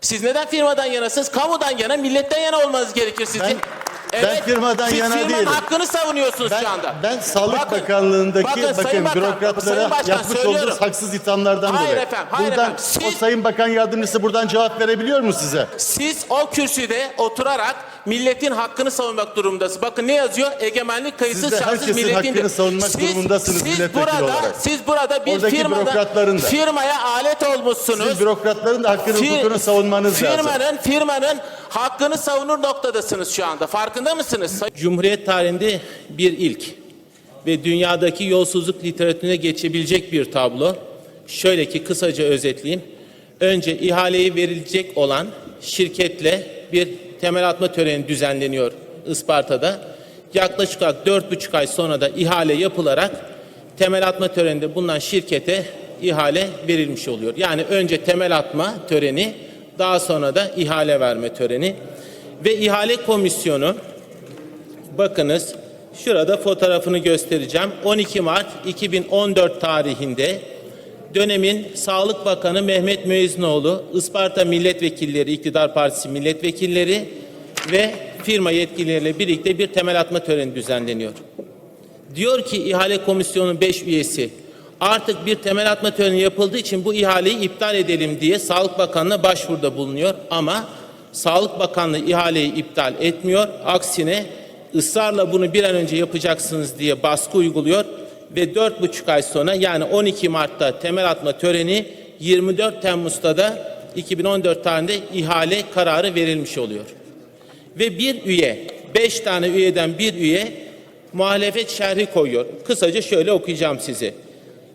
Siz neden firmadan yanasınız? Kamudan yana, milletten yana olmanız gerekir sizin. Ben- ben firmadan siz yana firmanın değilim. hakkını savunuyorsunuz Ben, şu anda. ben Sağlık Bakın, Bakanlığındaki bakın bakın, Sayın Bakan, bürokratlara Sayın Başkan, yapmış söylüyorum. olduğunuz haksız ithamlardan Hayır dolayı. efendim, hayır buradan efendim. o Siz- Sayın Bakan Yardımcısı buradan cevap verebiliyor mu size? Siz o kürsüde oturarak milletin hakkını savunmak durumundasınız. Bakın ne yazıyor? Egemenlik kayıtsız Siz şartsız herkesin milletindir. hakkını savunmak durumundasınız siz burada, olarak. Siz burada bir Oradaki firmada, firmaya alet olmuşsunuz. Siz bürokratların da hakkını Fir- hukukunu savunmanız lazım. firmanın, Firmanın hakkını savunur noktadasınız şu anda. Farkında mısınız? Cumhuriyet tarihinde bir ilk ve dünyadaki yolsuzluk literatürüne geçebilecek bir tablo. Şöyle ki kısaca özetleyeyim. Önce ihaleyi verilecek olan şirketle bir temel atma töreni düzenleniyor Isparta'da. Yaklaşık olarak dört buçuk ay sonra da ihale yapılarak temel atma töreninde bulunan şirkete ihale verilmiş oluyor. Yani önce temel atma töreni, daha sonra da ihale verme töreni ve ihale komisyonu Bakınız şurada fotoğrafını göstereceğim. 12 Mart 2014 tarihinde dönemin Sağlık Bakanı Mehmet Müezzinoğlu, Isparta Milletvekilleri, İktidar Partisi milletvekilleri ve firma yetkilileriyle birlikte bir temel atma töreni düzenleniyor. Diyor ki ihale komisyonunun 5 üyesi artık bir temel atma töreni yapıldığı için bu ihaleyi iptal edelim diye Sağlık Bakanlığı'na başvuruda bulunuyor ama Sağlık Bakanlığı ihaleyi iptal etmiyor. Aksine ısrarla bunu bir an önce yapacaksınız diye baskı uyguluyor ve dört buçuk ay sonra yani 12 Mart'ta temel atma töreni 24 Temmuz'da da 2014 tarihinde ihale kararı verilmiş oluyor ve bir üye, beş tane üyeden bir üye muhalefet şerhi koyuyor. Kısaca şöyle okuyacağım size.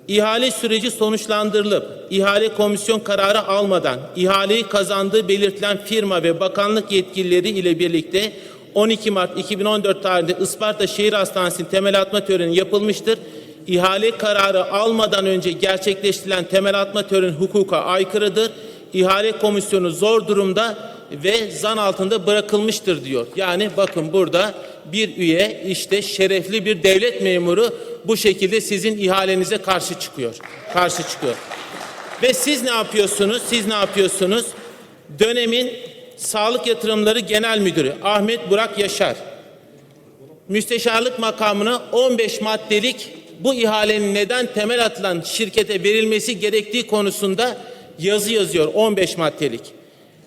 İhale süreci sonuçlandırılıp ihale komisyon kararı almadan ihaleyi kazandığı belirtilen firma ve bakanlık yetkilileri ile birlikte 12 Mart 2014 tarihinde Isparta Şehir Hastanesi'nin temel atma töreni yapılmıştır. İhale kararı almadan önce gerçekleştirilen temel atma töreni hukuka aykırıdır. İhale komisyonu zor durumda ve zan altında bırakılmıştır diyor. Yani bakın burada bir üye işte şerefli bir devlet memuru bu şekilde sizin ihalenize karşı çıkıyor. Karşı çıkıyor. Ve siz ne yapıyorsunuz? Siz ne yapıyorsunuz? Dönemin Sağlık Yatırımları Genel Müdürü Ahmet Burak Yaşar müsteşarlık makamına 15 maddelik bu ihalenin neden temel atılan şirkete verilmesi gerektiği konusunda yazı yazıyor 15 maddelik.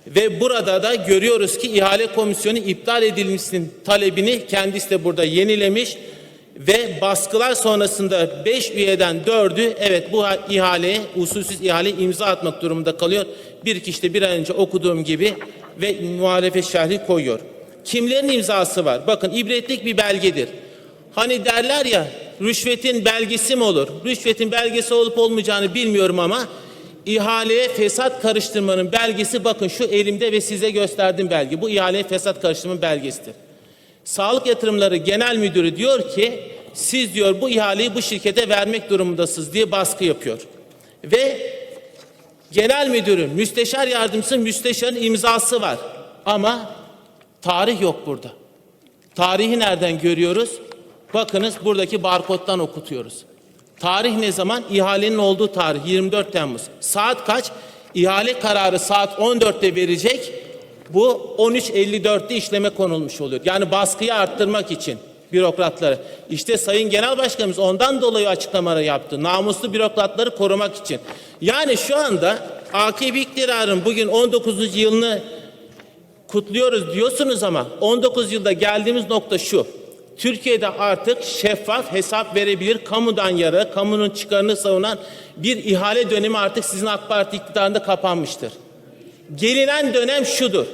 Ve burada da görüyoruz ki ihale komisyonu iptal edilmesinin talebini kendisi de burada yenilemiş ve baskılar sonrasında 5 üyeden 4'ü evet bu ihaleye usulsüz ihale imza atmak durumunda kalıyor. Bir kişi de bir an önce okuduğum gibi ve muhalefet şerhi koyuyor. Kimlerin imzası var? Bakın ibretlik bir belgedir. Hani derler ya rüşvetin belgesi mi olur? Rüşvetin belgesi olup olmayacağını bilmiyorum ama ihaleye fesat karıştırmanın belgesi bakın şu elimde ve size gösterdiğim belge. Bu ihaleye fesat karıştırmanın belgesidir. Sağlık Yatırımları Genel Müdürü diyor ki siz diyor bu ihaleyi bu şirkete vermek durumundasınız diye baskı yapıyor. Ve genel müdürü, müsteşar yardımcısı, müsteşarın imzası var. Ama tarih yok burada. Tarihi nereden görüyoruz? Bakınız buradaki barkodtan okutuyoruz. Tarih ne zaman? İhalenin olduğu tarih 24 Temmuz. Saat kaç? İhale kararı saat 14'te verecek. Bu 13.54'te işleme konulmuş oluyor. Yani baskıyı arttırmak için bürokratları. İşte Sayın Genel Başkanımız ondan dolayı açıklamaları yaptı. Namuslu bürokratları korumak için. Yani şu anda AKP iktidarın bugün 19. yılını kutluyoruz diyorsunuz ama 19 yılda geldiğimiz nokta şu. Türkiye'de artık şeffaf hesap verebilir, kamudan yara, kamunun çıkarını savunan bir ihale dönemi artık sizin AK Parti iktidarında kapanmıştır. Gelinen dönem şudur.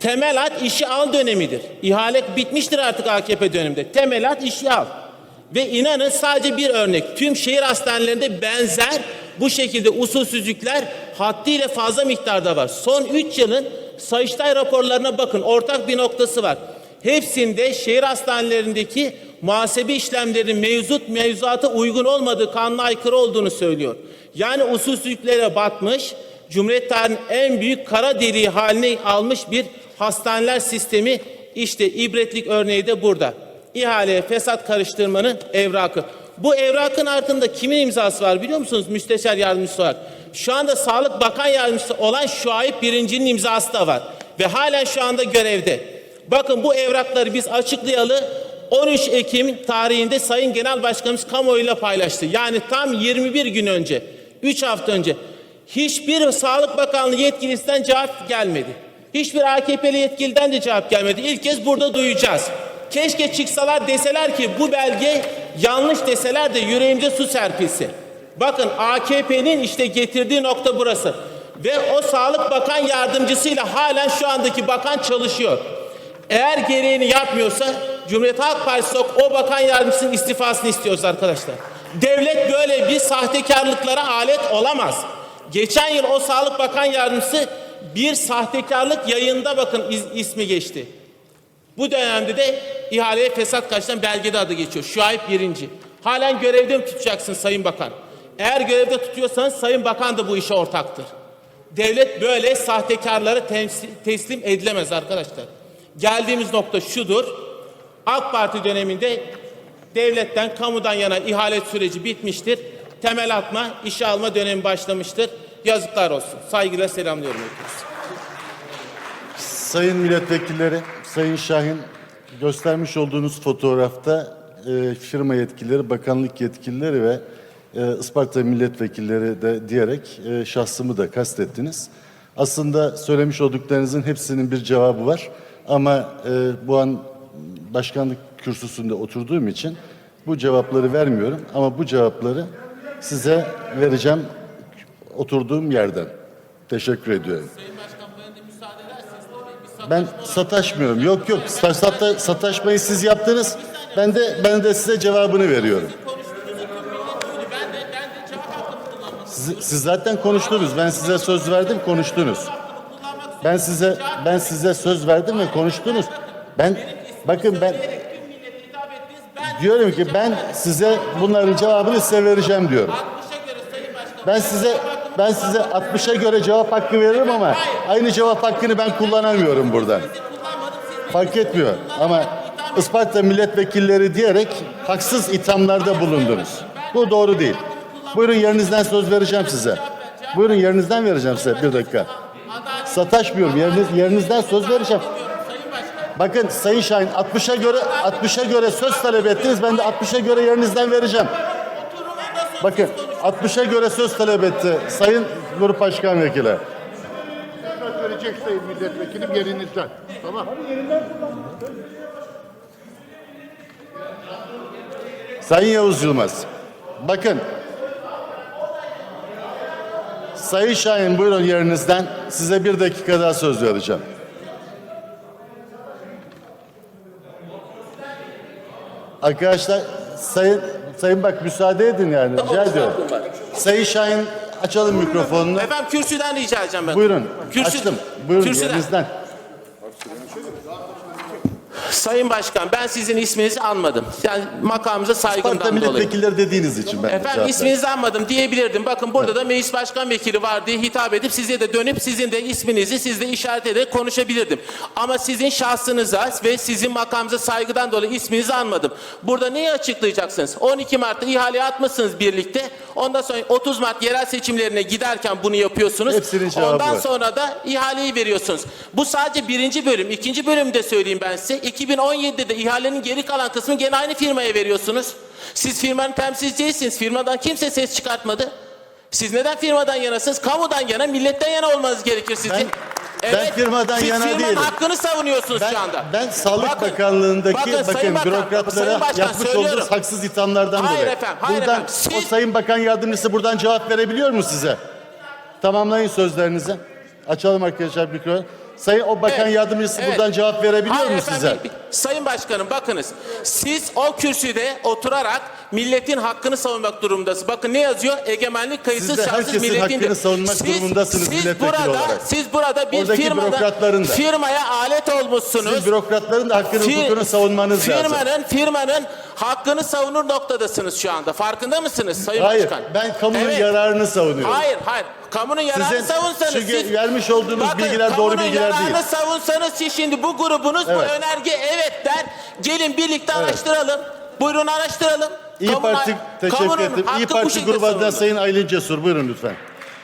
Temel at işi al dönemidir. İhale bitmiştir artık AKP döneminde. Temel at işi al. Ve inanın sadece bir örnek. Tüm şehir hastanelerinde benzer bu şekilde usulsüzlükler haddiyle fazla miktarda var. Son 3 yılın Sayıştay raporlarına bakın. Ortak bir noktası var. Hepsinde şehir hastanelerindeki muhasebe işlemlerinin mevcut mevzuata uygun olmadığı kanuna aykırı olduğunu söylüyor. Yani usulsüzlüklere batmış, Cumhuriyet tarihinin en büyük kara deliği haline almış bir hastaneler sistemi işte ibretlik örneği de burada. İhaleye fesat karıştırmanın evrakı. Bu evrakın altında kimin imzası var biliyor musunuz? Müsteşar yardımcısı olarak. Şu anda Sağlık Bakan Yardımcısı olan Şuayb Birinci'nin imzası da var. Ve halen şu anda görevde. Bakın bu evrakları biz açıklayalı 13 Ekim tarihinde Sayın Genel Başkanımız kamuoyuyla paylaştı. Yani tam 21 gün önce, 3 hafta önce hiçbir Sağlık Bakanlığı yetkilisinden cevap gelmedi. Hiçbir AKP'li yetkiliden de cevap gelmedi. İlk kez burada duyacağız. Keşke çıksalar deseler ki bu belge yanlış deseler de yüreğimde su serpilsin. Bakın AKP'nin işte getirdiği nokta burası. Ve o Sağlık Bakan Yardımcısıyla halen şu andaki bakan çalışıyor. Eğer gereğini yapmıyorsa Cumhuriyet Halk Partisi o bakan yardımcısının istifasını istiyoruz arkadaşlar. Devlet böyle bir sahtekarlıklara alet olamaz. Geçen yıl o Sağlık Bakan Yardımcısı bir sahtekarlık yayında bakın is- ismi geçti. Bu dönemde de ihaleye fesat kaçtan belgede adı geçiyor. Şuayb birinci. Halen görevde mi tutacaksın Sayın Bakan? Eğer görevde tutuyorsanız Sayın Bakan da bu işe ortaktır. Devlet böyle sahtekarlara teslim edilemez arkadaşlar. Geldiğimiz nokta şudur. AK Parti döneminde devletten, kamudan yana ihale süreci bitmiştir. Temel atma, işe alma dönemi başlamıştır. Yazıklar olsun. Saygıyla selamlıyorum hepinizi. Sayın milletvekilleri, Sayın Şahin göstermiş olduğunuz fotoğrafta e, firma yetkilileri, bakanlık yetkilileri ve e, Isparta milletvekilleri de diyerek e, şahsımı da kastettiniz. Aslında söylemiş olduklarınızın hepsinin bir cevabı var ama e, bu an başkanlık kürsüsünde oturduğum için bu cevapları vermiyorum ama bu cevapları size vereceğim oturduğum yerden. Teşekkür ediyorum. Ben sataşmıyorum. Yok yok. Sa- sata- sataşmayı siz yaptınız. Ben de ben de size cevabını veriyorum. Siz, siz zaten konuştunuz. Ben size söz verdim, konuştunuz. Ben size ben size söz verdim ve konuştunuz. Ben bakın ben diyorum ki ben size bunların cevabını size vereceğim diyorum. Ben size ben size 60'a göre cevap hakkı veririm ama aynı cevap hakkını ben kullanamıyorum buradan. Fark etmiyor ama Isparta milletvekilleri diyerek haksız ithamlarda bulundunuz. Bu doğru değil. Buyurun yerinizden söz vereceğim size. Buyurun yerinizden vereceğim size bir dakika. Sataşmıyorum. Yeriniz, yerinizden söz vereceğim. Bakın Sayın Şahin 60'a göre 60'a göre söz talep ettiniz. Ben de 60'a göre yerinizden vereceğim. Bakın 60'a göre söz talep etti Sayın Grup Başkan Vekili. Söz verecek sayın milletvekilim yerinizden. Tamam. Sayın Yavuz Yılmaz. Bakın. Sayın Şahin buyurun yerinizden. Size bir dakika daha söz vereceğim. Arkadaşlar sayın sayın bak müsaade edin yani rica ediyorum. Sayın Şahin açalım mikrofonunu. Efendim kürsüden rica edeceğim ben. Buyurun. Kürsü- Açtım. Buyurun kürsüden. yerinizden. Sayın Başkan ben sizin isminizi anmadım. Yani makamımıza Parti saygımdan dolayı. milletvekilleri dediğiniz için ben de cevap Efendim verdim. isminizi anmadım diyebilirdim. Bakın burada da meclis başkan vekili var diye hitap edip size de dönüp sizin de isminizi siz de işaret ederek konuşabilirdim. Ama sizin şahsınıza ve sizin makamınıza saygıdan dolayı isminizi anmadım. Burada neyi açıklayacaksınız? 12 Mart'ta ihale atmışsınız birlikte. Ondan sonra 30 Mart yerel seçimlerine giderken bunu yapıyorsunuz. Hepsinin cevabı Ondan var. sonra da ihaleyi veriyorsunuz. Bu sadece birinci bölüm. İkinci bölümde söyleyeyim ben size. 2017'de de ihalenin geri kalan kısmı gene aynı firmaya veriyorsunuz. Siz firmanın temsilcisiniz. Firmadan kimse ses çıkartmadı. Siz neden firmadan yanasınız? Kamudan yana, milletten yana olmanız gerekir sizin. Ben- ben firmadan siz yana firmanın değilim. hakkını savunuyorsunuz Ben, şu anda. ben Sağlık Bakın, Bakanlığındaki bakın, Sayın Bakan, bürokratlara Sayın Başkan, yapmış söylüyorum. olduğunuz haksız ithamlardan Hayır dolayı. efendim, hayır buradan, efendim. Siz- O Sayın Bakan Yardımcısı buradan cevap verebiliyor mu size? Tamamlayın sözlerinizi. Açalım arkadaşlar mikrofonu. Sayın o Bakan Evet, Yardımcısı evet. buradan cevap verebiliyor Hayır mu efendim, size? Sayın Başkanım bakınız. Siz o kürsüde oturarak milletin hakkını savunmak durumundasınız. Bakın ne yazıyor? Egemenlik kayıtsız Siz de şartsız herkesin milletin... hakkını savunmak durumundasınız siz milletvekili burada, olarak. Siz burada bir Oradaki firmada, firmaya alet olmuşsunuz. Siz bürokratların da hakkını Fir- hukukunu savunmanız lazım. firmanın, Firmanın hakkını savunur noktadasınız şu anda. Farkında mısınız Sayın Hayır, Başkan? ben kamunun Evet. yararını savunuyorum. Hayır, hayır. Kamunun yararını Sizin savunsanız şu siz... vermiş olduğunuz Bakın, bilgiler doğru kamunun bilgiler değil. yararını savunsanız siz şimdi bu grubunuz bu Evet. önerge evet der. Gelin birlikte araştıralım. Buyurun araştıralım. İyi Kamunun- Parti teşekkür kamunun ederim. İyi bu Parti grubu adına. Sayın Aylin Cesur buyurun lütfen.